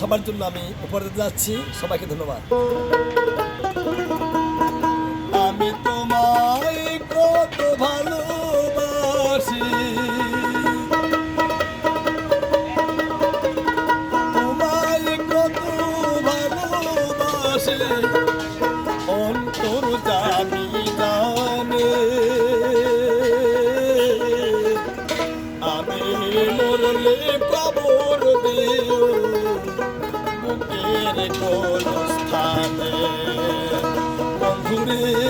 সবার জন্য আমি উপরে যাচ্ছি। সবাইকে ধন্যবাদ। আমি তোমায় কত ভালোবাসি। তোমায় কত ভালোবাসি। অন্তর জানি জানে। আমি মরলে বন্ধুরে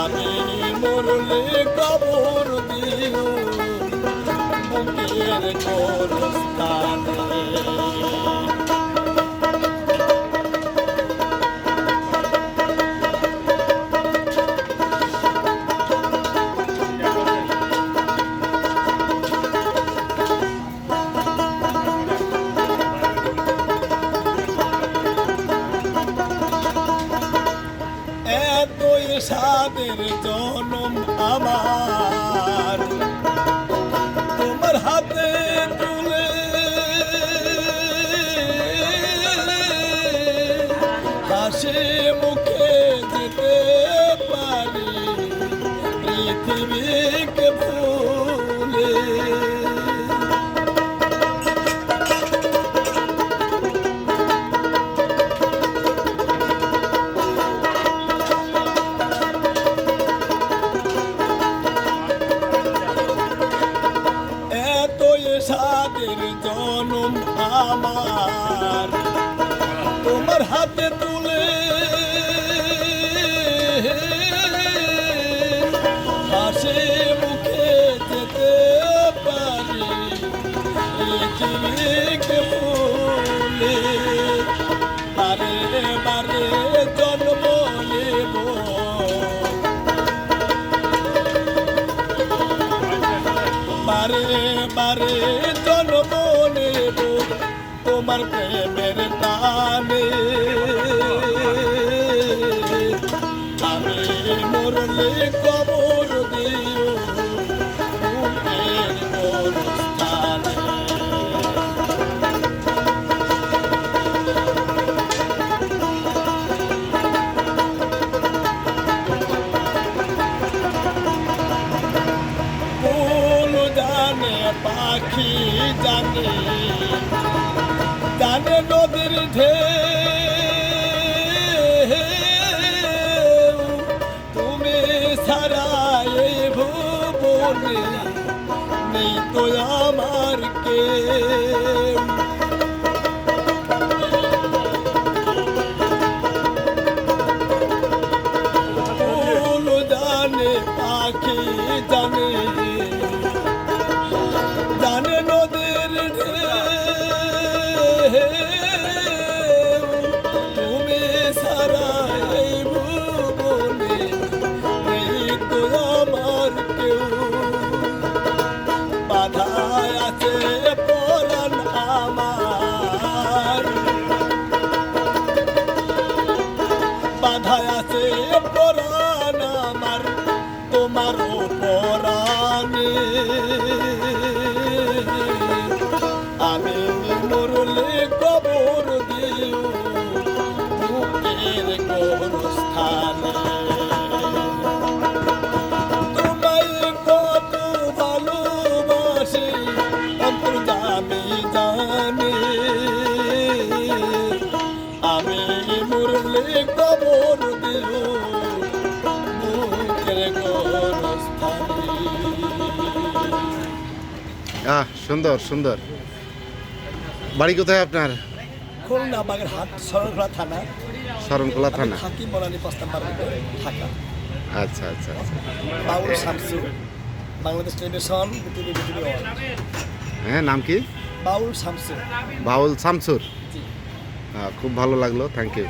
আমি মরলে কবর দিও। বুকের কোন সাদের জনম আমার। তোমার হাতে তুলে হাসি মুখে যেতে পারি পৃথিবীকে ভুলে সাদের জনম আমার। তোমার হাতে তুলে হাসি মুখে যেতে পারি ভুলে বারে বারে জন্ম নেব। বারে বারে জনমনে তোমার প্রেমের টানে পাখি জানে জানে নদীর ঢেউ। তুমি ছাড়া এই ভুবনে নেই তো আমার কেউ। জানে পাখি জানে বাধায় আছে পরাণ আহ সুন্দর সুন্দর। বাড়ি কোথায় আপনার? খুলনা বাগেরহাট থানা। শরণখোলা থানা। থাকি ঢাকা। আচ্ছা আচ্ছা আচ্ছা। বাউল শামসু বাংলাদেশ টেলিভিশন হ্যাঁ নাম কি? বাউল শামসু বাউল শামসুর খুব ভালো লাগল থ্যাংক ইউ